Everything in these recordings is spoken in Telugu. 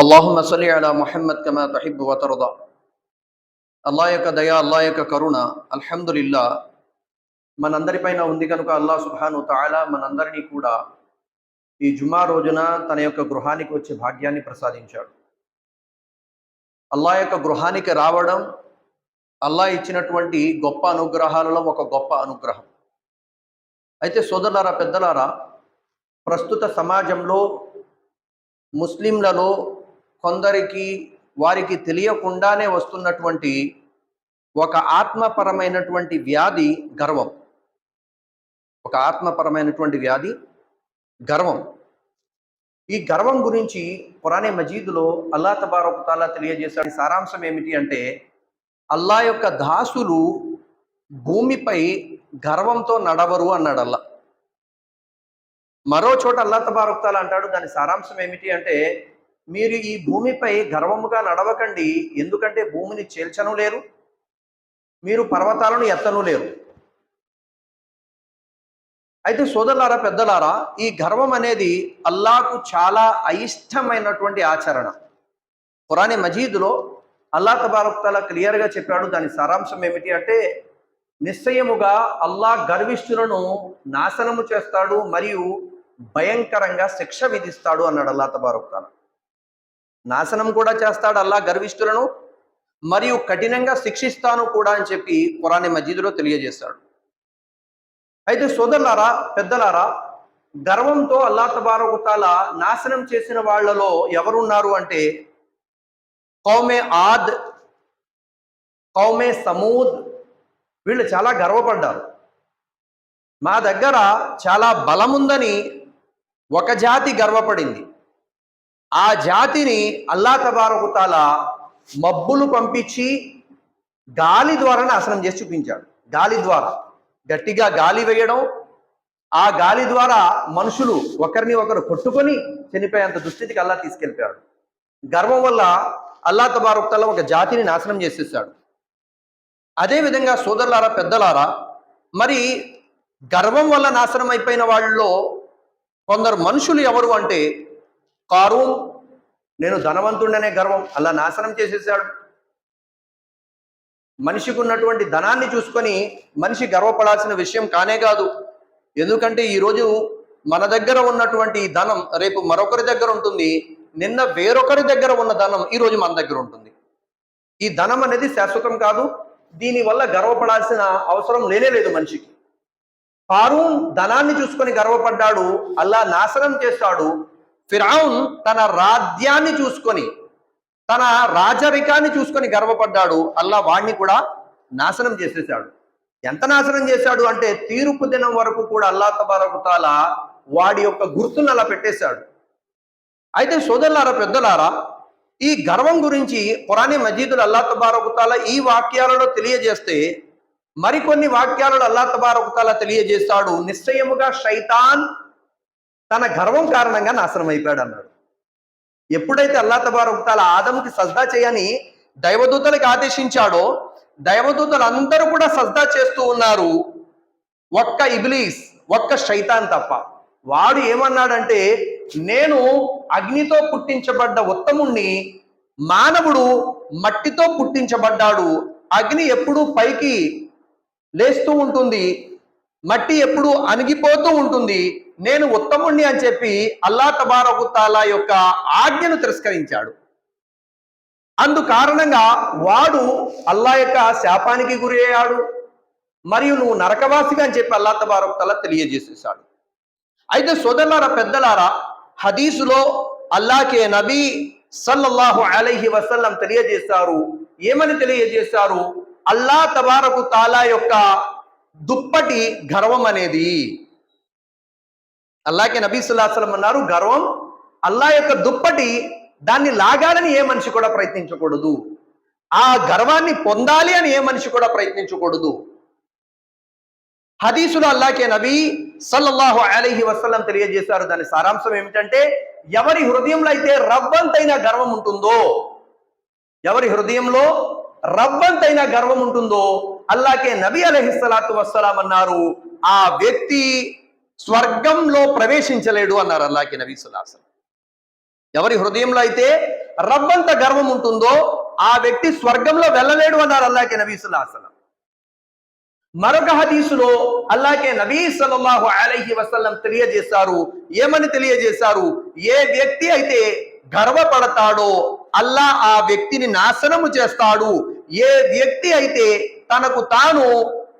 అల్లాహుమ్మ సల్లి అలా మొహమ్మద్ కమా తహిబ్ వతరదా అల్లా యొక్క దయ అల్లా యొక్క కరుణ అల్హమ్దుల్లా మనందరిపైన ఉంది కనుక అల్లా సుహాను తాలా మనందరినీ కూడా ఈ జుమా రోజున తన యొక్క గృహానికి వచ్చే భాగ్యాన్ని ప్రసాదించాడు. అల్లా యొక్క గృహానికి రావడం అల్లా ఇచ్చినటువంటి గొప్ప అనుగ్రహాలలో ఒక గొప్ప అనుగ్రహం. అయితే సోదరులారా పెద్దలారా ప్రస్తుత సమాజంలో ముస్లింలలో కొందరికి వారికి తెలియకుండానే వస్తున్నటువంటి ఒక ఆత్మపరమైనటువంటి వ్యాధి గర్వం. ఒక ఆత్మపరమైనటువంటి వ్యాధి గర్వం. ఈ గర్వం గురించి పురాణే మజీదులో అల్లా తబారకుతాలా తెలియజేశాడు. సారాంశం ఏమిటి అంటే అల్లా యొక్క దాసులు భూమిపై గర్వంతో నడవరు అన్నాడు అల్లా. మరో చోట అల్లా తబారకుతాలా అంటాడు. దాని సారాంశం ఏమిటి అంటే మీరు ఈ భూమిపై గర్వముగా నడవకండి. ఎందుకంటే భూమిని చేల్చను లేరు. మీరు పర్వతాలను ఎత్తను లేరు. అయితే సోదరులారా పెద్దలారా ఈ గర్వం అనేది అల్లాకు చాలా అయిష్టమైనటువంటి ఆచరణ. పురాణి మజీదులో అల్లా తబారక్తల క్లియర్గా చెప్పాడు. దాని సారాంశం ఏమిటి అంటే నిశ్చయముగా అల్లా గర్విష్ఠులను నాశనము చేస్తాడు మరియు భయంకరంగా శిక్ష విధిస్తాడు అన్నాడు అల్లా తబారక్తాల నాశనం కూడా చేస్తాడు అల్లా గర్విష్ఠులను మరియు కఠినంగా శిక్షిస్తాను కూడా అని చెప్పి పురాణి మజీదులో తెలియజేస్తాడు అయితే సోదరులారా పెద్దలారా గర్వంతో అల్లా తబారకుతాల నాశనం చేసిన వాళ్ళలో ఎవరున్నారు అంటే కౌమే ఆద్ కౌమే సమూద్ వీళ్ళు చాలా గర్వపడ్డారు. మా దగ్గర చాలా బలముందని ఒక జాతి గర్వపడింది. ఆ జాతిని అల్లా తబారకుతాల మబ్బులు పంపించి గాలి ద్వారా నాశనం చేసి చూపించాడు. గాలి ద్వారా. గట్టిగా గాలి వేయడం ఆ గాలి ద్వారా మనుషులు ఒకరిని ఒకరు కొట్టుకొని చనిపోయేంత దుస్థితికి అల్లా తీసుకెళ్ళిపోయాడు. గర్వం వల్ల అల్లా తబారుక్తల ఒక జాతిని నాశనం చేసేసాడు. అదేవిధంగా సోదరులారా పెద్దలారా మరి గర్వం వల్ల నాశనం అయిపోయిన వాళ్ళలో కొందరు మనుషులు ఎవరు అంటే కారూన్ నేను ధనవంతుడనే గర్వం. అలా నాశనం చేసేసాడు. మనిషికి ఉన్నటువంటి ధనాన్ని చూసుకొని మనిషి గర్వపడాల్సిన విషయం కానే కాదు. ఎందుకంటే ఈరోజు మన దగ్గర ఉన్నటువంటి ధనం రేపు మరొకరి దగ్గర ఉంటుంది. నిన్న వేరొకరి దగ్గర ఉన్న ధనం ఈరోజు మన దగ్గర ఉంటుంది. ఈ ధనం అనేది శాశ్వతం కాదు. దీనివల్ల గర్వపడాల్సిన అవసరం లేనే లేదు మనిషికి. ఫారూన్ ధనాన్ని చూసుకొని గర్వపడ్డాడు. అల్లా నాశనం చేస్తాడు. ఫిరౌన్ తన రాజ్యాన్ని చూసుకొని తన రాజరికాన్ని చూసుకొని గర్వపడ్డాడు. అల్లా వాణ్ణి కూడా నాశనం చేసేసాడు ఎంత నాశనం చేశాడు అంటే తీర్పు దినం వరకు కూడా అల్లా తబారకుతాల వాడి యొక్క గుర్తును అలా పెట్టేశాడు. అయితే సోదరులారా పెద్దలారా ఈ గర్వం గురించి పురాణి మజీదులు అల్లా తబారకుతాల ఈ వాక్యాలలో తెలియజేస్తే మరికొన్ని వాక్యాలలో అల్లా తబారకుతాల తెలియజేస్తాడు. నిశ్చయముగా శైతాన్ తన గర్వం కారణంగా నాశనం అయిపోయాడు అన్నాడు. ఎప్పుడైతే అల్లా తబారకుతాల ఆదముకి సజ్దా చేయని దైవదూతలకు ఆదేశించాడో దైవదూతలు అందరూ కూడా సజ్దా చేస్తూ ఉన్నారు. ఒక్క ఇబ్లీస్ ఒక్క శైతాన్ తప్ప. వాడు ఏమన్నాడంటే నేను అగ్నితో పుట్టించబడ్డ ఉత్తముణ్ణి మానవుడు మట్టితో పుట్టించబడ్డాడు. అగ్ని ఎప్పుడూ పైకి లేస్తూ ఉంటుంది మట్టి ఎప్పుడు అణిగిపోతూ ఉంటుంది. నేను ఉత్తముణ్ణి అని చెప్పి అల్లా తబారకు తాలా యొక్క ఆజ్ఞను తిరస్కరించాడు. అందు కారణంగా వాడు అల్లా యొక్క శాపానికి గురి అయ్యాడు. మరియు నువ్వు నరకవాసిగా అని చెప్పి అల్లా తబారకు తాలా తెలియజేసేసాడు అయితే సోదరులారా పెద్దలారా హదీసులో అల్లాకే నబీ సల్లల్లాహు అలైహి వసల్లం తెలియజేశారు. ఏమని తెలియజేశారు? అల్లా తబారకు తాలా యొక్క దుప్పటి గర్వం అనేది. అల్లాకే నబీ సుల్లాహలం అన్నారు గర్వం అల్లా యొక్క దుప్పటి దాన్ని లాగాలని ఏ మనిషి కూడా ప్రయత్నించకూడదు. ఆ గర్వాన్ని పొందాలి అని ఏ మనిషి కూడా ప్రయత్నించకూడదు. హదీసులో అల్లాకే నబీ సల్లల్లాహు అలైహి వసల్లం తెలియజేశారు. దాని సారాంశం ఏమిటంటే ఎవరి హృదయంలో అయితే రవ్వంతైన గర్వం ఉంటుందో ఎవరి హృదయంలో రవ్వంతైన గర్వం ఉంటుందో అల్లాకే నబీ అలహిస్సలాతు వస్సలాం అన్నారు. ఆ వ్యక్తి స్వర్గంలో ప్రవేశించలేడు అన్నారు అల్లాకి నబీ ఎవరి హృదయంలో అయితే రబ్బంత గర్వం ఉంటుందో ఆ వ్యక్తి స్వర్గంలో వెళ్ళలేడు అన్నారు అల్లాకి నబీసుల్లా అసలం మరొక హదీసులో అల్లాకే నబీ సల్లల్లాహు అలైహి వసల్లం తెలియజేశారు. ఏమని తెలియజేశారు? ఏ వ్యక్తి అయితే గర్వపడతాడో అల్లా ఆ వ్యక్తిని నాశనము చేస్తాడు. ఏ వ్యక్తి అయితే తనకు తాను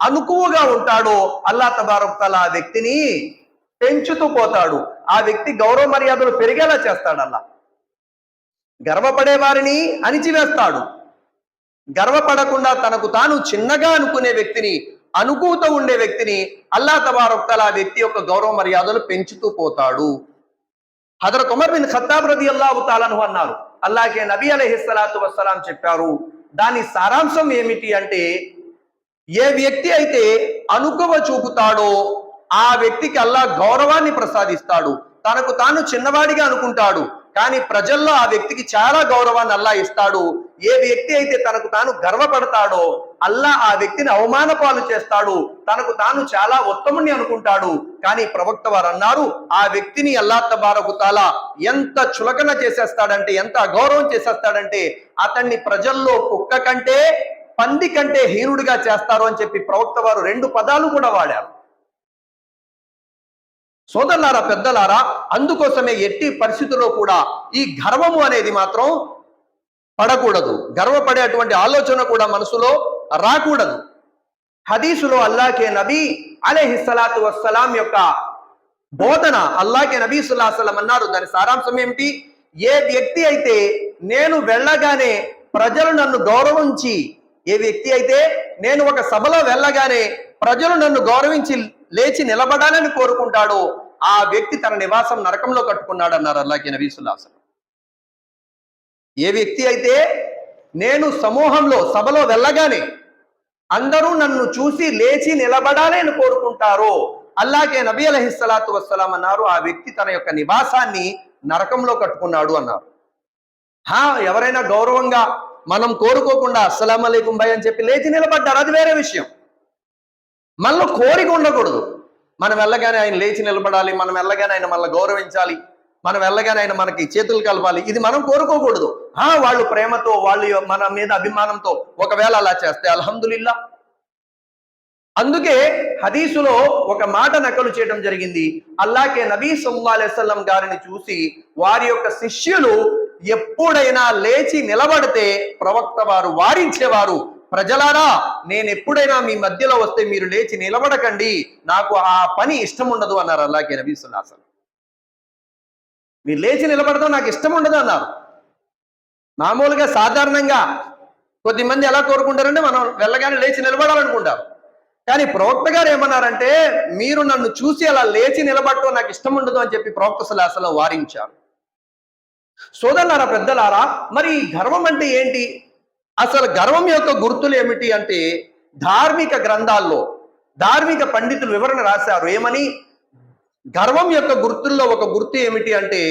అనుకువగా ఉంటాడో అల్లా తబారక్ ఆ వ్యక్తిని పెంచుతూ పోతాడు. ఆ వ్యక్తి గౌరవ మర్యాదలు పెరిగేలా చేస్తాడు అల్లా గర్వపడే వారిని అణిచివేస్తాడు. గర్వపడకుండా తనకు తాను చిన్నగా అనుకునే వ్యక్తిని అనుకూత ఉండే వ్యక్తిని అల్లా తబారొక్కల ఆ వ్యక్తి యొక్క గౌరవ మర్యాదలు పెంచుతూ పోతాడు. హజరత్ ఉమర్ బిన్ ఖత్తాబ్ రది అల్లాహు తాలను అన్నారు. అల్లాకే నబీ అలహిస్సలాతు వస్సలాం చెప్పారు దాని సారాంశం ఏమిటి అంటే ఏ వ్యక్తి అయితే అనుకువ చూపుతాడో ఆ వ్యక్తికి అల్లా గౌరవాన్ని ప్రసాదిస్తాడు. తనకు తాను చిన్నవాడిగా అనుకుంటాడు. కానీ ప్రజల్లో ఆ వ్యక్తికి చాలా గౌరవాన్ని అల్లా ఇస్తాడు. ఏ వ్యక్తి అయితే తనకు తాను గర్వపడతాడో అల్లా ఆ వ్యక్తిని అవమాన పాలు చేస్తాడు. తనకు తాను చాలా ఉత్తముని అనుకుంటాడు. కానీ ప్రవక్త వారు అన్నారు ఆ వ్యక్తిని అల్లా తబారకుతాల ఎంత చులకన చేసేస్తాడంటే ఎంత అగౌరవం చేసేస్తాడంటే అతన్ని ప్రజల్లో కుక్క కంటే పంది కంటే హీనుడిగా చేస్తారు అని చెప్పి ప్రవక్త వారు రెండు పదాలు కూడా వాడారు. సోదరులారా పెద్దలారా అందుకోసమే ఎట్టి పరిస్థితుల్లో కూడా ఈ గర్వము అనేది మాత్రం పడకూడదు. గర్వపడేటువంటి ఆలోచన కూడా మనసులో రాకూడదు. హదీసులో అల్లాకే నబీ అలెహిస్సలాతు వస్సలాం యొక్క బోధన అల్లాకే నబీ సుల్లాసలం అన్నారు. దాని సారాంశం ఏమిటి? ఏ వ్యక్తి అయితే నేను వెళ్ళగానే ప్రజలు నన్ను గౌరవించి ఏ వ్యక్తి అయితే నేను ఒక సభలో వెళ్ళగానే ప్రజలు నన్ను గౌరవించి లేచి నిలబడాలని కోరుకుంటాడో ఆ వ్యక్తి తన నివాసం నరకంలో కట్టుకున్నాడు అన్నారు అల్లాకి నబీసుల్లాసం ఏ వ్యక్తి అయితే నేను సమూహంలో సభలో వెళ్ళగానే అందరూ నన్ను చూసి లేచి నిలబడాలి అని కోరుకుంటారో అల్లాగే నబీ అలహిస్సలాతు వస్సలాం అన్నారు ఆ వ్యక్తి తన యొక్క నివాసాన్ని నరకంలో కట్టుకున్నాడు అన్నారు. హా ఎవరైనా గౌరవంగా మనం కోరుకోకుండా అస్సలం అలైకుం భయ్ అని చెప్పి లేచి నిలబడ్డారు. అది వేరే విషయం. మనలో కోరిక ఉండకూడదు. మనం వెళ్ళగానే ఆయన లేచి నిలబడాలి మనం వెళ్ళగానే ఆయన మనల్ని గౌరవించాలి మనం వెళ్ళగానే ఆయన మనకి చేతులు కలపాలి. ఇది మనం కోరుకోకూడదు. ఆ వాళ్ళు ప్రేమతో వాళ్ళు మన మీద అభిమానంతో ఒకవేళ అలా చేస్తే అల్హమ్దులిల్లా. అందుకే హదీసులో ఒక మాట నకలు చేయడం జరిగింది. అల్లాకే నబీ సల్లా అలైస్లం గారిని చూసి వారి యొక్క శిష్యులు ఎప్పుడైనా లేచి నిలబడితే ప్రవక్త వారు వారించేవారు. ప్రజలారా నేను ఎప్పుడైనా మీ మధ్యలో వస్తే మీరు లేచి నిలబడకండి. నాకు ఆ పని ఇష్టం ఉండదు అన్నారు అలాగే నబీ సుల్లాసన్ మీరు లేచి నిలబడడం నాకు ఇష్టం ఉండదు అన్నారు. మామూలుగా సాధారణంగా కొద్దిమంది ఎలా కోరుకుంటారంటే మనం వెళ్ళగానే లేచి నిలబడాలనుకుంటారు. కానీ ప్రవక్త గారు ఏమన్నారంటే మీరు నన్ను చూసి అలా లేచి నిలబడటం నాకు ఇష్టం ఉండదు అని చెప్పి ప్రవక్త సలాసలో వారించారు. సోదరులారా పెద్దలారా మరి గర్వం అంటే ఏంటి? అసలు గర్వం యొక్క గుర్తులు ఏమిటి అంటే ధార్మిక గ్రంథాల్లో ధార్మిక పండితులు వివరణ రాశారు. ఏమని? గర్వం యొక్క గుర్తుల్లో ఒక గుర్తు ఏమిటి అంటే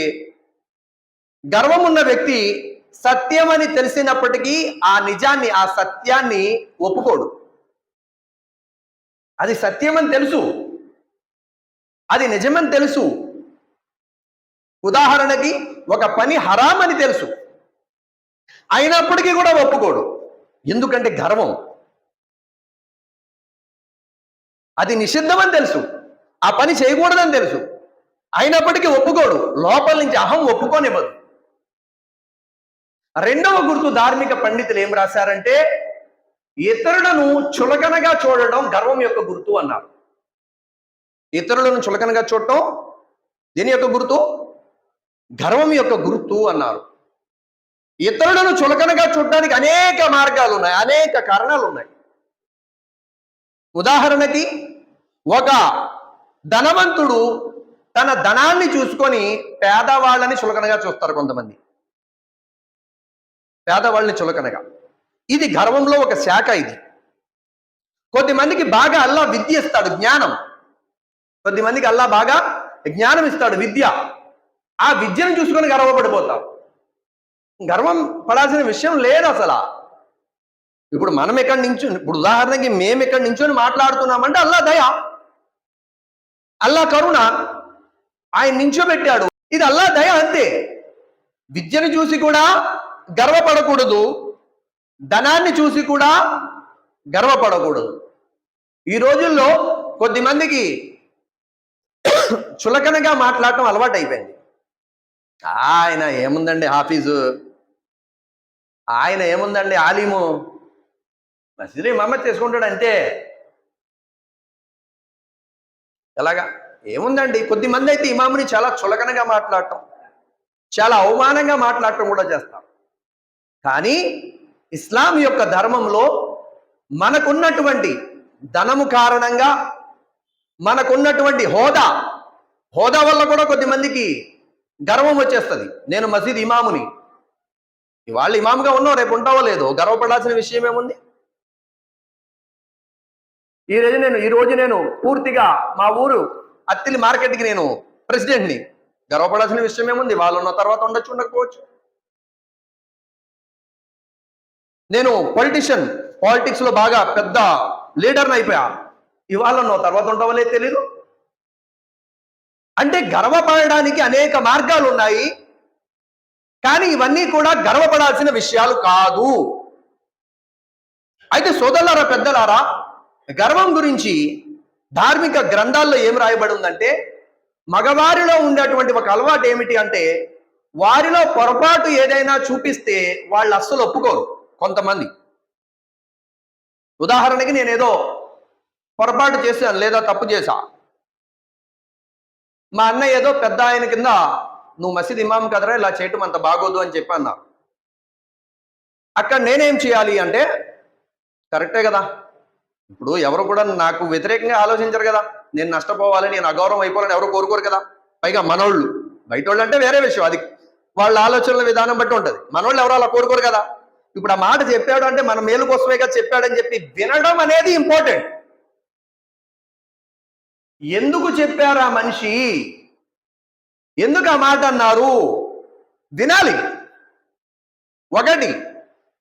గర్వం ఉన్న వ్యక్తి సత్యమని తెలిసినప్పటికీ ఆ నిజాన్ని ఆ సత్యాన్ని ఒప్పుకోడు. అది సత్యమని తెలుసు. అది నిజమని తెలుసు. ఉదాహరణకి ఒక పని హరాం అని తెలుసు. అయినప్పటికీ కూడా ఒప్పుకోడు. ఎందుకంటే గర్వం. అది నిషిద్ధమని తెలుసు. ఆ పని చేయకూడదని తెలుసు. అయినప్పటికీ ఒప్పుకోడు. లోపల నుంచి అహం ఒప్పుకోనివ్వదు. రెండవ గుర్తు ధార్మిక పండితులు ఏం రాశారంటే ఇతరులను చులకనగా చూడడం గర్వం యొక్క గుర్తు అన్నారు. ఇతరులను చులకనగా చూడటం దీని యొక్క గుర్తు? గర్వం యొక్క గుర్తు అన్నారు. ఇతరులను చులకనగా చూడడానికి అనేక మార్గాలు ఉన్నాయి అనేక కారణాలు ఉన్నాయి ఉదాహరణకి ఒక ధనవంతుడు తన ధనాన్ని చూసుకొని పేదవాళ్ళని చులకనగా చూస్తారు కొంతమంది. పేదవాళ్ళని చులకనగా. ఇది గర్వంలో ఒక శాఖ ఇది. కొద్దిమందికి బాగా అల్లా విద్య ఇస్తాడు జ్ఞానం. కొద్దిమందికి అల్లా బాగా జ్ఞానం ఇస్తాడు విద్య. ఆ విద్యను చూసుకొని గర్వపడిపోతాం. గర్వం పడాల్సిన విషయం లేదు అసలు. ఇప్పుడు మనం ఎక్కడి నుంచి ఇప్పుడు ఉదాహరణకి మేము ఎక్కడి నుంచొని మాట్లాడుతున్నామంటే అల్లా దయ. అల్లా కరుణ ఆయన నించోబెట్టాడు ఇది అల్లా దయ అంతే. విద్యను చూసి కూడా గర్వపడకూడదు. ధనాన్ని చూసి కూడా గర్వపడకూడదు. ఈ రోజుల్లో కొద్ది మందికి చులకనగా మాట్లాడటం అలవాటు అయిపోయింది ఆయన ఏముందండి ఆఫీసు ఆయన ఏముందండి ఆలీము? మసీదు మమ్మత్ చేసుకుంటాడు అంతే ఎలాగా? ఏముందండి? కొద్దిమంది అయితే ఇమాముని చాలా చులకనగా మాట్లాడటం చాలా అవమానంగా మాట్లాడటం కూడా చేస్తాం కానీ ఇస్లాం యొక్క ధర్మంలో మనకున్నటువంటి ధనము కారణంగా మనకున్నటువంటి హోదా హోదా వల్ల కూడా కొద్దిమందికి గర్వం వచ్చేస్తుంది. నేను మసీద్ ఇమాముని. ఇవాళ ఇమాముగా ఉన్నావు రేపు ఉంటావో లేదో గర్వపడాల్సిన విషయం ఏముంది? ఈ రోజు నేను ఈ రోజు నేను పూర్తిగా మా ఊరు అత్తిలి మార్కెట్కి నేను ప్రెసిడెంట్ని. గర్వపడాల్సిన విషయం ఏముంది? వాళ్ళు ఉన్న తర్వాత ఉండొచ్చు ఉండకపోవచ్చు. నేను పొలిటిషియన్ పాలిటిక్స్లో బాగా పెద్ద లీడర్ని అయిపోయా. ఇవాళ నువ్వు తర్వాత ఉండవలేదు తెలీదు. అంటే గర్వపడడానికి అనేక మార్గాలు ఉన్నాయి కానీ ఇవన్నీ కూడా గర్వపడాల్సిన విషయాలు కాదు. అయితే సోదరులారా పెద్దలారా గర్వం గురించి ధార్మిక గ్రంథాల్లో ఏం రాయబడి ఉందంటే మగవారిలో ఉండేటువంటి ఒక అలవాటు ఏమిటి అంటే వారిలో పొరపాటు ఏదైనా చూపిస్తే వాళ్ళు అస్సలు ఒప్పుకోరు కొంతమంది. ఉదాహరణకి నేనేదో పొరపాటు చేశాను లేదా తప్పు చేశా. మా అన్నయ్య ఏదో పెద్ద ఆయన కింద నువ్వు మసీద్ ఇమాం కదరా ఇలా చేయటం అంత బాగోదు అని చెప్పి అక్కడ నేనేం చేయాలి అంటే కరెక్టే కదా. ఇప్పుడు ఎవరు కూడా నాకు వ్యతిరేకంగా ఆలోచించరు కదా. నేను నష్టపోవాలి నేను అగౌరవం అయిపోవాలని ఎవరు కోరుకోరు కదా. పైగా మనోళ్ళు. బయట వాళ్ళు అంటే వేరే విషయం. అది వాళ్ళ ఆలోచనల విధానం బట్టి ఉంటుంది. మనోళ్ళు ఎవరు అలా కోరుకోరు కదా. ఇప్పుడు ఆ మాట చెప్పాడు అంటే మన మేలు కోసమే కదా చెప్పాడని చెప్పి వినడం అనేది ఇంపార్టెంట్ ఎందుకు చెప్పారు ఆ మనిషి? ఎందుకు ఆ మాట అన్నారు? వినాలి. ఒకటి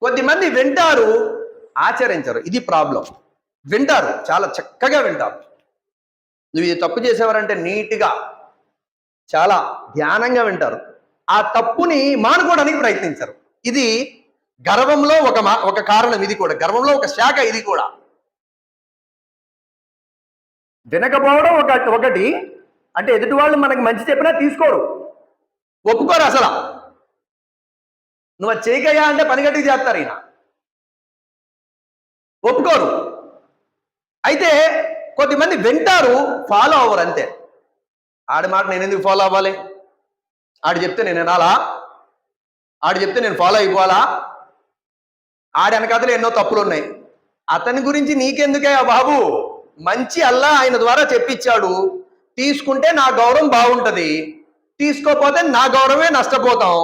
కొద్దిమంది వింటారు ఆచరించరు. ఇది ప్రాబ్లం. వింటారు చాలా చక్కగా వింటారు. నువ్వు ఇది తప్పు చేసేవారంటే నీట్గా చాలా ధ్యానంగా వింటారు. ఆ తప్పుని మానుకోవడానికి ప్రయత్నించరు. ఇది గర్వంలో ఒక మా ఒక కారణం ఇది కూడా. గర్వంలో ఒక శాఖ ఇది కూడా. వినకపోవడం ఒక ఒకటి. అంటే ఎదుటి వాళ్ళు మనకి మంచి చెప్పినా తీసుకోరు. ఒప్పుకోరు అసలు. నువ్వు అది చేయకయ్యా అంటే పనిగట్టి చేస్తారు ఈయన. ఒప్పుకోరు. అయితే కొద్దిమంది వింటారు ఫాలో అవ్వరు అంతే. ఆడి మాట నేను ఎందుకు ఫాలో అవ్వాలి? ఆడు చెప్తే నేను వినాలా? ఆడు చెప్తే నేను ఫాలో అయిపోవాలా? ఆడి వెనకాతలు ఎన్నో తప్పులు ఉన్నాయి అతని గురించి నీకెందుకే బాబు? మంచి అల్లా ఆయన ద్వారా చెప్పించాడు. తీసుకుంటే నా గౌరవం బాగుంటుంది. తీసుకోపోతే నా గౌరవమే నష్టపోతాం.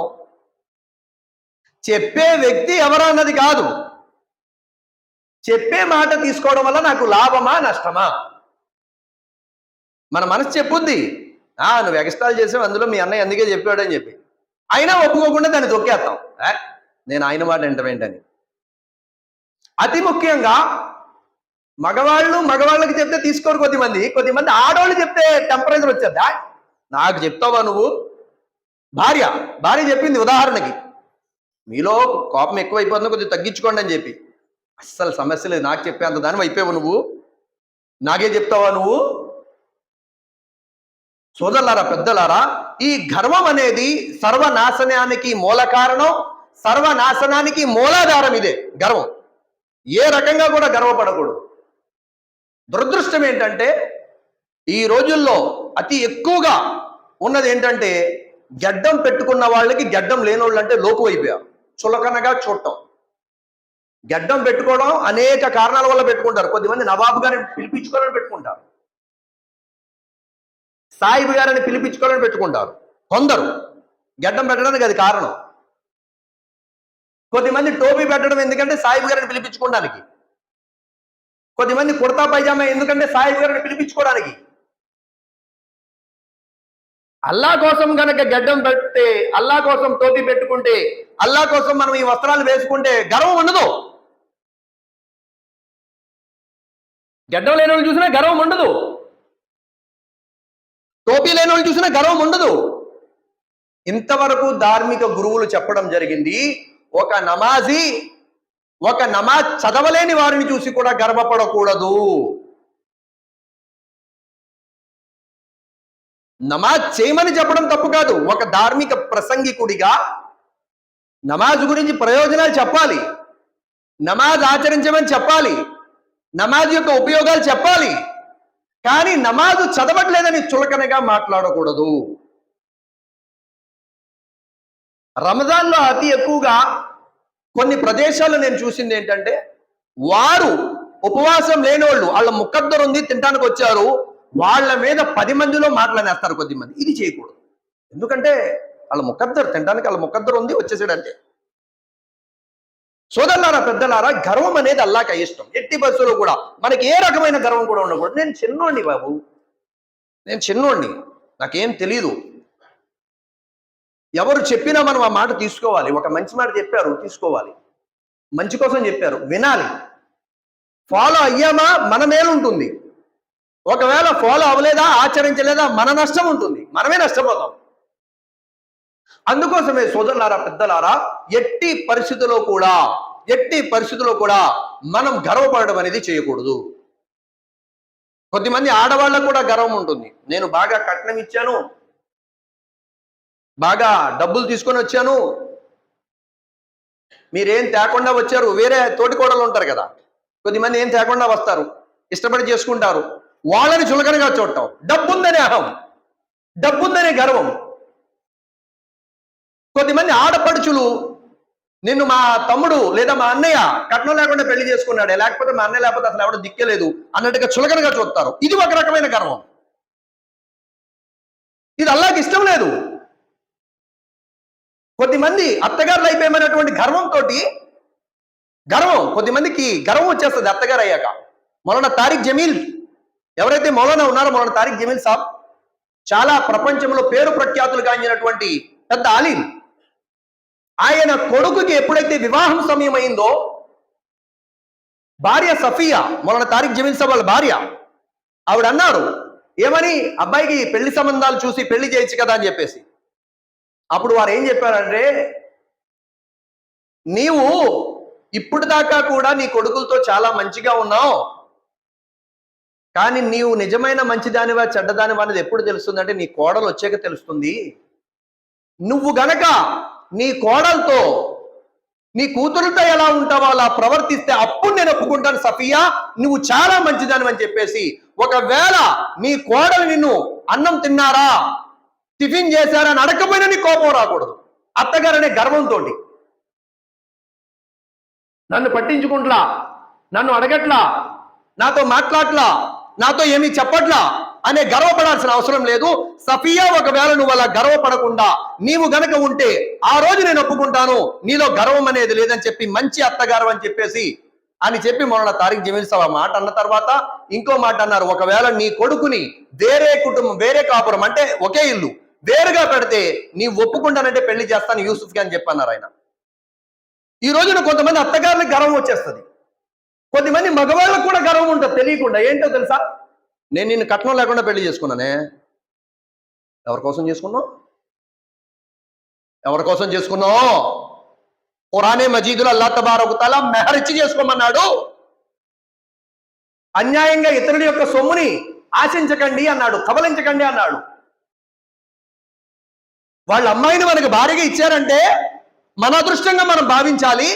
చెప్పే వ్యక్తి ఎవరు అన్నది కాదు. చెప్పే మాట తీసుకోవడం వల్ల నాకు లాభమా నష్టమా? మన మనసు చెప్పుద్ది. ఆ నువ్వు ఎగస్టాల్ చేసావు అందులో మీ అన్నయ్య అందుకే చెప్పాడు అని చెప్పి. అయినా ఒప్పుకోకుండా దాన్ని తొక్కేస్తాం. నేను ఆయన మాట ఏంటని అతి ముఖ్యంగా మగవాళ్ళు మగవాళ్ళకి చెప్తే తీసుకోరు కొద్దిమంది. కొద్దిమంది ఆడవాళ్ళు చెప్తే టెంపరేచర్ వచ్చేద్దా? నాకు చెప్తావా నువ్వు? భార్య భార్య చెప్పింది ఉదాహరణకి. మీలో కోపం ఎక్కువైపోతుంది కొద్దిగా తగ్గించుకోండి అని చెప్పి. అస్సలు సమస్య లేదు నాకు చెప్పేంత దాని అయిపోయావు నువ్వు? నాకే చెప్తావా నువ్వు? సోదరులారా పెద్దలారా ఈ గర్వం అనేది సర్వనాశనానికి మూల కారణం సర్వనాశనానికి మూలాధారం ఇదే గర్వం. ఏ రకంగా కూడా గర్వపడకూడదు. దురదృష్టం ఏంటంటే ఈ రోజుల్లో అతి ఎక్కువగా ఉన్నది ఏంటంటే గడ్డం పెట్టుకున్న వాళ్ళకి గడ్డం లేని వాళ్ళు అంటే లోకు అయిపోయారు చులకనగా చూడటం. గడ్డం పెట్టుకోవడం అనేక కారణాల వల్ల పెట్టుకుంటారు. కొద్దిమంది నవాబు గారిని పిలిపించుకోవాలని పెట్టుకుంటారు. సాయిబు గారిని పిలిపించుకోవాలని పెట్టుకుంటారు. కొందరు గడ్డం పెట్టడానికి అది కారణం. కొద్దిమంది టోపీ పెట్టడం ఎందుకంటే సాయిబు గారిని పిలిపించుకోవడానికి. కొద్దిమంది కుర్తా పైజామా ఎందుకంటే సాయి గారిని పిలిపించుకోవడానికి. అల్లా కోసం గనక గడ్డం పెడితే అల్లా కోసం టోపీ పెట్టుకుంటే అల్లా కోసం మనం ఈ వస్త్రాలు వేసుకుంటే గర్వం ఉండదు. గడ్డం లేని వాళ్ళు చూసినా గర్వం ఉండదు. టోపీ లేని వాళ్ళు చూసినా గర్వం ఉండదు. ఇంతవరకు ధార్మిక గురువులు చెప్పడం జరిగింది ఒక నమాజీ ఒక నమాజ్ చదవలేని వారిని చూసి కూడా గర్వపడకూడదు. నమాజ్ చేయమని చెప్పడం తప్పు కాదు. ఒక ధార్మిక ప్రసంగికుడిగా నమాజ్ గురించి ప్రయోజనాలు చెప్పాలి. నమాజ్ ఆచరించమని చెప్పాలి. నమాజ్ యొక్క ఉపయోగాలు చెప్పాలి. కానీ నమాజు చదవట్లేదని చులకనగా మాట్లాడకూడదు. రమజాన్లో అతి ఎక్కువగా కొన్ని ప్రదేశాల్లో నేను చూసింది ఏంటంటే వారు ఉపవాసం లేని వాళ్ళు వాళ్ళ ముఖద్దరు ఉంది తినడానికి వచ్చారు వాళ్ళ మీద పది మందిలో మాట్లాడేస్తారు కొద్ది మంది. ఇది చేయకూడదు. ఎందుకంటే వాళ్ళ ముఖద్దరు తినడానికి వాళ్ళ ముఖద్దరు ఉంది వచ్చేసాడు అంతే సోదరులారా పెద్దలారా గర్వం అనేది అల్లాక ఇష్టం ఎట్టి బస్సులో కూడా మనకి ఏ రకమైన గర్వం కూడా ఉండకూడదు. నేను చిన్నోడిని బాబు. నేను చిన్నోడిని. నాకేం తెలీదు. ఎవరు చెప్పినా మనం ఆ మాట తీసుకోవాలి. ఒక మంచి మాట చెప్పారు తీసుకోవాలి. మంచి కోసం చెప్పారు. వినాలి. ఫాలో అయ్యామా? మన మేలు ఉంటుంది. ఒకవేళ ఫాలో అవ్వలేదా ఆచరించలేదా మన నష్టం ఉంటుంది. మనమే నష్టపోతాం. అందుకోసమే సోదరులారా పెద్దలారా ఎట్టి పరిస్థితుల్లో కూడా ఎట్టి పరిస్థితుల్లో కూడా మనం గర్వపడడం అనేది చేయకూడదు. కొద్దిమంది ఆడవాళ్ళకు కూడా గర్వం ఉంటుంది. నేను బాగా కట్నం ఇచ్చాను. బాగా డబ్బులు తీసుకొని వచ్చాను. మీరేం తేకుండా వచ్చారు? వేరే తోటికోడలు ఉంటారు కదా. కొద్దిమంది ఏం తేకుండా వస్తారు? ఇష్టపడి చేసుకుంటారు. వాళ్ళని చులకనగా చూడటం. డబ్బుందనే అహం. డబ్బుందనే గర్వం. కొద్దిమంది ఆడపడుచులు నిన్ను మా తమ్ముడు లేదా మా అన్నయ్య కట్నం లేకుండా పెళ్ళి చేసుకున్నాడే. లేకపోతే మా అన్నయ్య లేకపోతే అసలు ఎవడో దిక్కలేదు అన్నట్టుగా చులకనగా చూస్తారు. ఇది ఒక రకమైన గర్వం. ఇది అల్లాకి ఇష్టం లేదు. కొద్దిమంది అత్తగారులు అయిపోయామనేటువంటి గర్వంతో గర్వం కొద్దిమందికి గర్వం వచ్చేస్తుంది అత్తగారు అయ్యాక. మొలన తారిక్ జమీల్ ఎవరైతే మౌలానా ఉన్నారో మొన్న తారిక్ జమీల్ సాబ్ చాలా ప్రపంచంలో పేరు ప్రఖ్యాతులు గాంచినటువంటి పెద్ద ఆలీం. ఆయన కొడుకుకి ఎప్పుడైతే వివాహం సమయం అయిందో భార్య సఫియా మొన్న తారిక్ జమీల్ సాబ్ వాళ్ళ భార్య ఆవిడ అన్నారు ఏమని? అబ్బాయికి పెళ్ళి సంబంధాలు చూసి పెళ్ళి చేయొచ్చు కదా అని చెప్పేసి. అప్పుడు వారు ఏం చెప్పారంటే నీవు ఇప్పుడు దాకా కూడా నీ కొడుకులతో చాలా మంచిగా ఉన్నావు. కానీ నీవు నిజమైన మంచిదానివా చెడ్డదానివా అనేది ఎప్పుడు తెలుస్తుందంటే నీ కోడలు వచ్చాక తెలుస్తుంది. నువ్వు గనక నీ కోడలతో నీ కూతురుతో ఎలా ఉంటావో అలా ప్రవర్తిస్తే అప్పుడు నేను ఒప్పుకుంటాను సఫియా. నువ్వు చాలా మంచిదానివని చెప్పేసి ఒకవేళ నీ కోడలు నిన్ను అన్నం తిన్నారా టిఫిన్ చేశారని అని అడగకపోయినా నీ కోపం రాకూడదు. అత్తగారనే గర్వంతో నన్ను పట్టించుకుంట్లా? నన్ను అడగట్లా? నాతో మాట్లాడట్లా నాతో ఏమీ చెప్పట్లా? అనే గర్వపడాల్సిన అవసరం లేదు. సఫియా ఒకవేళ నువ్వు అలా గర్వపడకుండా నీవు గనక ఉంటే ఆ రోజు నేను ఒప్పుకుంటాను. నీలో గర్వం అనేది లేదని చెప్పి మంచి అత్తగారు అని చెప్పేసి అని చెప్పి మొన్న తారీఖు జమీల్సాబ్ ఆ మాట అన్న తర్వాత ఇంకో మాట అన్నారు. ఒకవేళ నీ కొడుకుని వేరే కుటుంబం వేరే కాపురం అంటే ఒకే ఇల్లు. వేరుగా పెడితే నీ ఒప్పుకుంటానంటే పెళ్ళి చేస్తాను యూసుఫ్కి అని చెప్పన్నారు ఆయన. ఈ రోజున కొంతమంది అత్తగారికి గర్వం వచ్చేస్తుంది. కొద్దిమంది మగవాళ్ళకు కూడా గర్వం ఉంటుంది తెలియకుండా. ఏంటో తెలుసా? నేను నిన్ను కట్నం లేకుండా పెళ్ళి చేసుకున్నానే. ఎవరి కోసం చేసుకున్నావు? ఎవరి కోసం చేసుకున్నావు? పురాణే మజీదులు అల్లా తబారకు తల మెహరిచ్చి చేసుకోమన్నాడు. అన్యాయంగా ఇతరుడి యొక్క సొమ్ముని ఆశించకండి అన్నాడు కబలించకండి అన్నాడు. వాళ్ళ అమ్మాయిని మనకు భార్యగా ఇచ్చారంటే మన అదృష్టంగా మనం భావించాలి.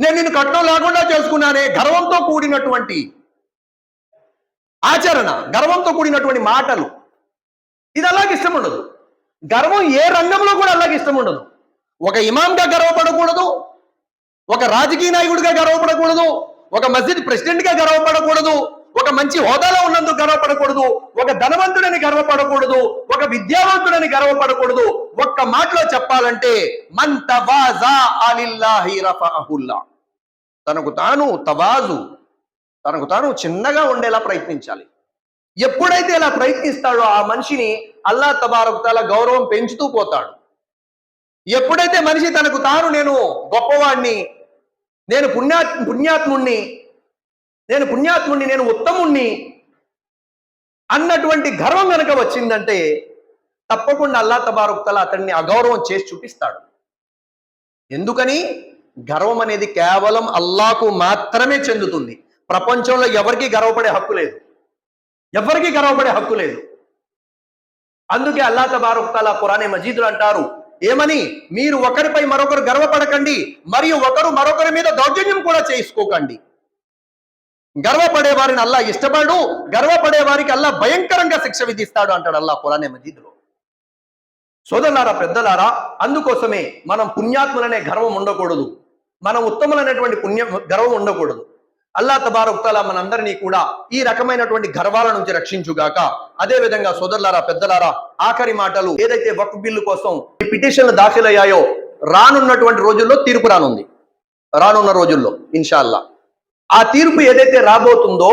నేను నిన్ను కట్నం లేకుండా చేసుకున్నానే గర్వంతో కూడినటువంటి ఆచరణ గర్వంతో కూడినటువంటి మాటలు. ఇది అలాగే ఇష్టం ఉండదు. గర్వం ఏ రంగంలో కూడా అలాగే ఇష్టం ఉండదు. ఒక ఇమాంగా గర్వపడకూడదు ఒక రాజకీయ నాయకుడిగా గర్వపడకూడదు ఒక మస్జిద్ ప్రెసిడెంట్గా గర్వపడకూడదు ఒక మంచి హోదాలో ఉన్నందుకు గర్వపడకూడదు ఒక ధనవంతుడని గర్వపడకూడదు ఒక విద్యావంతుడని గర్వపడకూడదు. ఒక్క మాటలో చెప్పాలంటే మన్ తవాజా అలిల్లాహి రఫఅహుల్లా తనకు తాను తవాజు తనకు తాను చిన్నగా ఉండేలా ప్రయత్నించాలి. ఎప్పుడైతే ఇలా ప్రయత్నిస్తాడో ఆ మనిషిని అల్లా తబారకుతాల గౌరవం పెంచుతూ పోతాడు. ఎప్పుడైతే మనిషి తనకు తాను నేను గొప్పవాణ్ణి నేను పుణ్యా పుణ్యాత్ముణ్ణి నేను పుణ్యాత్ముణ్ణి నేను ఉత్తముణ్ణి అన్నటువంటి గర్వం కనుక వచ్చిందంటే తప్పకుండా అల్లా తబారుక్తల అతన్ని అగౌరవం చేసి చూపిస్తాడు. ఎందుకని? గర్వం అనేది కేవలం అల్లాకు మాత్రమే చెందుతుంది. ప్రపంచంలో ఎవరికి గర్వపడే హక్కు లేదు. ఎవరికి గర్వపడే హక్కు లేదు. అందుకే అల్లా తబారుక్తల పురాణే మజీదులు అంటారు ఏమని? మీరు ఒకరిపై మరొకరు గర్వపడకండి మరియు ఒకరు మరొకరి మీద దౌర్జన్యం కూడా చేసుకోకండి. గర్వపడే వారిని అల్లా ఇష్టపడు గర్వపడే వారికి అల్లా భయంకరంగా శిక్ష విధిస్తాడు అంటాడు అల్లా కురానే మజీద్లో. సోదరులారా పెద్దలారా అందుకోసమే మనం పుణ్యాత్ములనే గర్వం ఉండకూడదు. మనం ఉత్తములనేటువంటి పుణ్య గర్వం ఉండకూడదు. అల్లా తబారుక్తలా మనందరినీ కూడా ఈ రకమైనటువంటి గర్వాల నుంచి రక్షించుగాక. అదే విధంగా సోదరులారా పెద్దలారా ఆఖరి మాటలు ఏదైతే వక్ బిల్లు కోసం ఈ పిటిషన్లు దాఖలయ్యాయో రానున్నటువంటి రోజుల్లో తీర్పు రానుంది. రానున్న రోజుల్లో ఇన్షాల్లా ఆ తీర్పు ఏదైతే రాబోతుందో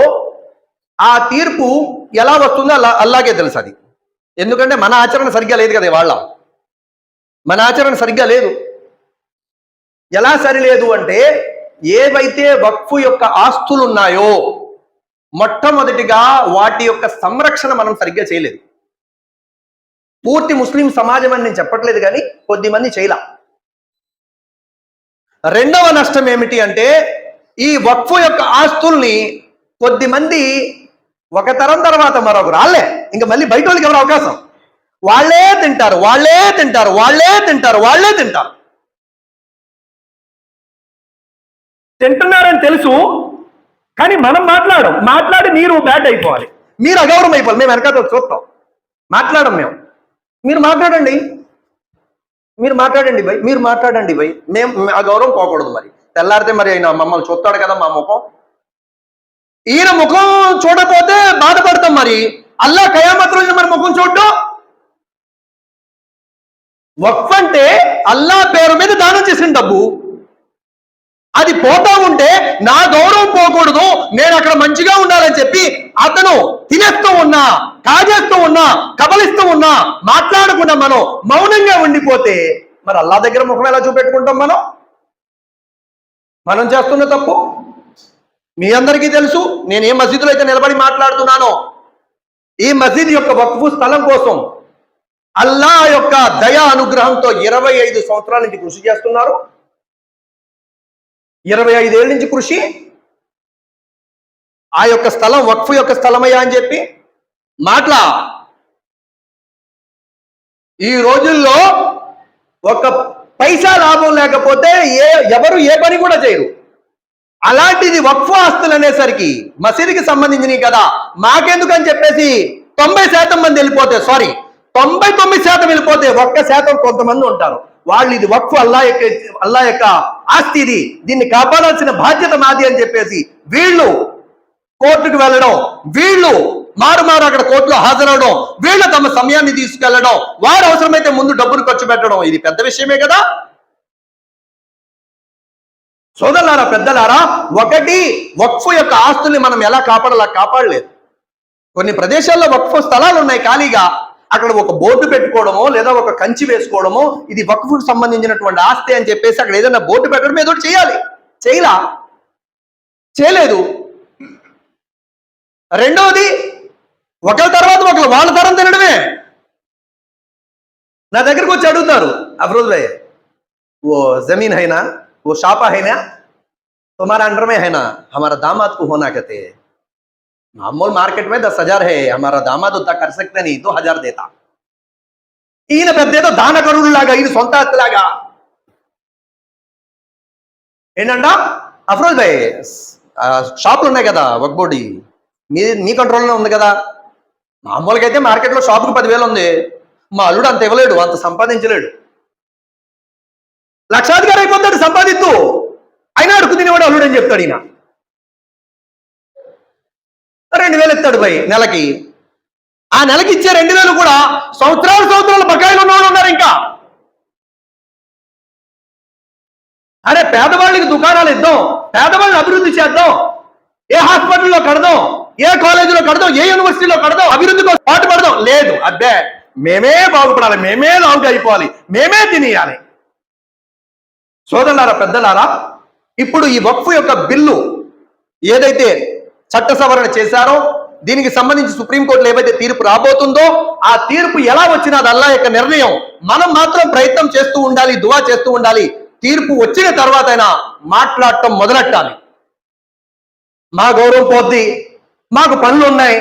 ఆ తీర్పు ఎలా వస్తుందో అలా అల్లాగే తెలుసు అది. ఎందుకంటే మన ఆచరణ సరిగ్గా లేదు కదా వాళ్ళ మన ఆచరణ సరిగ్గా లేదు. ఎలా సరిలేదు అంటే ఏవైతే వక్ఫు యొక్క ఆస్తులు ఉన్నాయో మొట్టమొదటిగా వాటి యొక్క సంరక్షణ మనం సరిగ్గా చేయలేదు. పూర్తి ముస్లిం సమాజం అని నేను చెప్పట్లేదు కానీ కొద్ది మంది చేయలా. రెండవ నష్టం ఏమిటి అంటే ఈ వక్ఫు యొక్క ఆస్తుల్ని కొద్ది మంది ఒక తరం తర్వాత మరొకరు. వాళ్ళే. ఇంకా మళ్ళీ బయట వాళ్ళకి ఎవరు అవకాశం? వాళ్ళే తింటారు వాళ్ళే తింటారు వాళ్ళే తింటారు వాళ్ళే తింటారు. తింటున్నారని తెలుసు కానీ మనం మాట్లాడం మాట్లాడి మీరు బ్యాడ్ అయిపోవాలి. మీరు అగౌరవం అయిపోవాలి. మేము వెనకాల చూస్తాం. మాట్లాడం మేము. మీరు మాట్లాడండి. మీరు మాట్లాడండి భయ్. మీరు మాట్లాడండి భయ్. మేము ఆ గౌరవం పోకూడదు మరి. తెల్లారితే మరి ఆయన మమ్మల్ని చూస్తాడు కదా మా ముఖం. ఈయన ముఖం చూడకపోతే బాధపడతాం మరి. అల్లా కయామత్ రోజున మన ముఖం చూడడం? వక్ఫ్ అంటే అల్లా పేరు మీద దానం చేసిన డబ్బు. అది పోతా ఉంటే నా గౌరవం పోకూడదు నేను అక్కడ మంచిగా ఉండాలని చెప్పి అతను తినేస్తూ ఉన్నా కాజేస్తూ ఉన్నా కబలిస్తూ ఉన్నా మాట్లాడకుండా మనం మౌనంగా ఉండిపోతే మరి అల్లా దగ్గర ముఖం ఎలా చూపెట్టుకుంటాం మనం? మనం చేస్తున్న తప్పు? మీ అందరికీ తెలుసు నేను ఏ మసీదులో అయితే నిలబడి మాట్లాడుతున్నానో ఈ మసీద్ యొక్క వక్ఫు స్థలం కోసం అల్లా యొక్క దయా అనుగ్రహంతో ఇరవై ఐదు సంవత్సరాల నుంచి కృషి చేస్తున్నారు. ఇరవై ఐదేళ్ళ నుంచి కృషి. ఆ యొక్క స్థలం వక్ఫ్ యొక్క స్థలమయ్యా అని చెప్పి మాట్లా. ఈ రోజుల్లో ఒక పైసా లాభం లేకపోతే ఏ ఎవరు ఏ పని కూడా చేయరు. అలాంటిది వక్ఫ్ ఆస్తులు అనేసరికి మసీదుకి సంబంధించినవి కదా. మాకెందుకని చెప్పేసి తొంభై శాతం మంది వెళ్ళిపోతే సారీ తొంభై తొమ్మిది శాతం వెళ్ళిపోతే ఒక్క శాతం కొంతమంది ఉంటారు. వాళ్ళు ఇది వక్ఫ్ అల్లా యొక్క అల్లా యొక్క ఆస్తి ఇది. దీన్ని కాపాడాల్సిన బాధ్యత మాది అని చెప్పేసి వీళ్ళు కోర్టుకు వెళ్ళడం వీళ్ళు మారు మారు అక్కడ కోర్టులో హాజరవడం వీళ్ళు తమ సమయాన్ని తీసుకెళ్ళడం వారు అవసరమైతే ముందు డబ్బులు ఖర్చు పెట్టడం ఇది పెద్ద విషయమే కదా? సోదరులారా పెద్దలారా ఒకటి వక్ఫ్ యొక్క ఆస్తుల్ని మనం ఎలా కాపాడాలా కాపాడలేదు. కొన్ని ప్రదేశాల్లో వక్ఫ్ స్థలాలు ఉన్నాయి ఖాళీగా. అక్కడ ఒక బోర్డు పెట్టుకోవడమో లేదా ఒక కంచి వేసుకోవడమో ఇది వక్ఫ్కు సంబంధించినటువంటి ఆస్తి అని చెప్పేసి అక్కడ ఏదైనా బోర్డు పెట్టడం ఏదో చేయాలి. చేయలా? చేయలేదు. రెండవది ఒకరి తర్వాత ఒకరు వాళ్ళ తరం తినడమే నా దగ్గరకు వచ్చి అడుగుతారు అఫరోజ్ భాయ్ वो जमीन है ना वो शापा है ना तुम्हारा अंडर में है ना हमारा दामाद को होना कहते हैं मामूल मार्केट में दस हजार है हमारा दामाद उतना कर सकते नहीं दो हजार देता ఈయన పెద్ద ఏదో దానకరుడు లాగా ఈయన సొంత ఆస్తిలాగా ఏంటంట అఫరోజ్ భాయ్ ఆ, షాపులు ఉన్నాయి కదా వక్బోడి మీ మీ కంట్రోల్లోనే ఉంది కదా మామూలుగా అయితే మార్కెట్లో షాపుకి పదివేలు ఉంది మా అల్లుడు అంత ఇవ్వలేడు అంత సంపాదించలేడు. లక్షాధికారి అయిపోతాడు సంపాదిస్తూ అయినా అడుగు తినేవాడు అల్లుడు అని చెప్తాడు ఈయన. రెండు వేలు ఇస్తాడు భయ్ నెలకి. ఆ నెలకి ఇచ్చే రెండు వేలు కూడా సంవత్సరాలు సంవత్సరాలు బకాయిలు ఉన్నవాళ్ళు ఉన్నారు ఇంకా. అరే పేదవాళ్ళకి దుకాణాలు ఇద్దాం పేదవాళ్ళని అభివృద్ధి చేద్దాం ఏ హాస్పిటల్లో కడదాం ఏ కాలేజీలో కడదాం ఏ యూనివర్సిటీలో కడదాం అభివృద్ధికి పాటు పడదాం లేదు. అబ్బే మేమే బాగుపడాలి. మేమే లావుగా అయిపోవాలి. మేమే తినేయాలి. సోదరులారా పెద్దలారా ఇప్పుడు ఈ వక్ఫ్ యొక్క బిల్లు ఏదైతే చట్ట సవరణ చేశారో దీనికి సంబంధించి సుప్రీంకోర్టులో ఏవైతే తీర్పు రాబోతుందో ఆ తీర్పు ఎలా వచ్చినా అది అల్లా యొక్క నిర్ణయం. మనం మాత్రం ప్రయత్నం చేస్తూ ఉండాలి దువా చేస్తూ ఉండాలి. తీర్పు వచ్చిన తర్వాత అయినా మాట్లాడటం మొదలెట్టాలి. మా గౌరవం పోద్ది. మాకు పనులు ఉన్నాయి.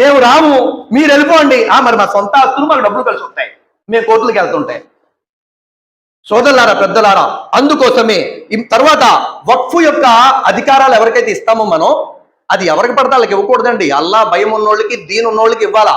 మేము రాము మీరు వెళ్ళిపోండి. ఆ మరి మా సొంత ఆస్తులు మాకు డబ్బులు కలిసి ఉంటాయి మేము కోర్టులకు వెళ్తుంటాయి సోదరులారా పెద్దలారా అందుకోసమే తర్వాత వక్ఫ్ యొక్క అధికారాలు ఎవరికైతే ఇస్తామో మనం అది ఎవరికి పడితే వాళ్ళకి ఇవ్వకూడదండి. అల్లా భయం ఉన్నోళ్ళకి దీని ఉన్నోళ్ళకి ఇవ్వాలా?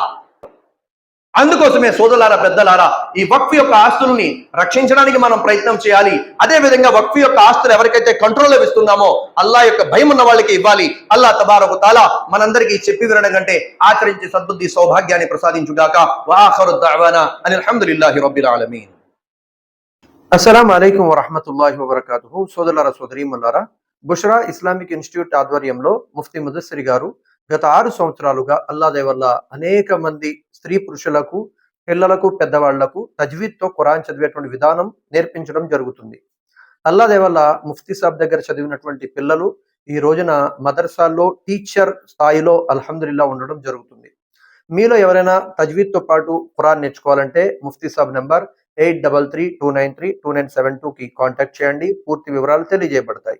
అందుకోసమే సోదరులారా పెద్దలారా ఈ వక్ఫ్ యొక్క ఆస్తుల్ని రక్షించడానికి మనం ప్రయత్నం చేయాలి. అదే విధంగా వక్ఫ్ యొక్క ఆస్తులు ఎవరికైతే కంట్రోల్లో ఇస్తున్నామో అల్లా యొక్క భయం ఉన్న వాళ్ళకి ఇవ్వాలి. అల్లా తబారకు తాలా మనందరికీ చెప్పి వినడం కంటే ఆచరించి సద్బుద్ధి సౌభాగ్యాన్ని ప్రసాదించుగాక. వాఖరు దావానా అని అల్హమ్దులిల్లాహి రబ్బిల్ ఆలమీన్. అస్సలం అయికం వరహమతుల్లాహి వబర్కాతుహు. సోదరులారా సోదరీమల్లారా బుషరా ఇస్లామిక్ ఇన్స్టిట్యూట్ ఆధ్వర్యంలో ముఫ్తీ ముదస్సరి గారు గత ఆరు సంవత్సరాలుగా అల్లాదే వల్ల అనేక మంది స్త్రీ పురుషులకు పిల్లలకు పెద్దవాళ్ళకు తజ్వీద్తో ఖురాన్ చదివేటువంటి విధానం నేర్పించడం జరుగుతుంది. అల్లాదే వల్ల ముఫ్తీ సాబ్ దగ్గర చదివినటువంటి పిల్లలు ఈ రోజున మదర్సాల్లో టీచర్ స్థాయిలో అల్హమ్దుల్లా ఉండడం జరుగుతుంది. మీలో ఎవరైనా తజ్వీద్తో పాటు ఖురాన్ నేర్చుకోవాలంటే ముఫ్తీ సాబ్ number eight double three two nine three two nine సెవెన్కి కాంటాక్ట్ చేయండి. పూర్తి వివరాలు తెలియజేయబడతాయి.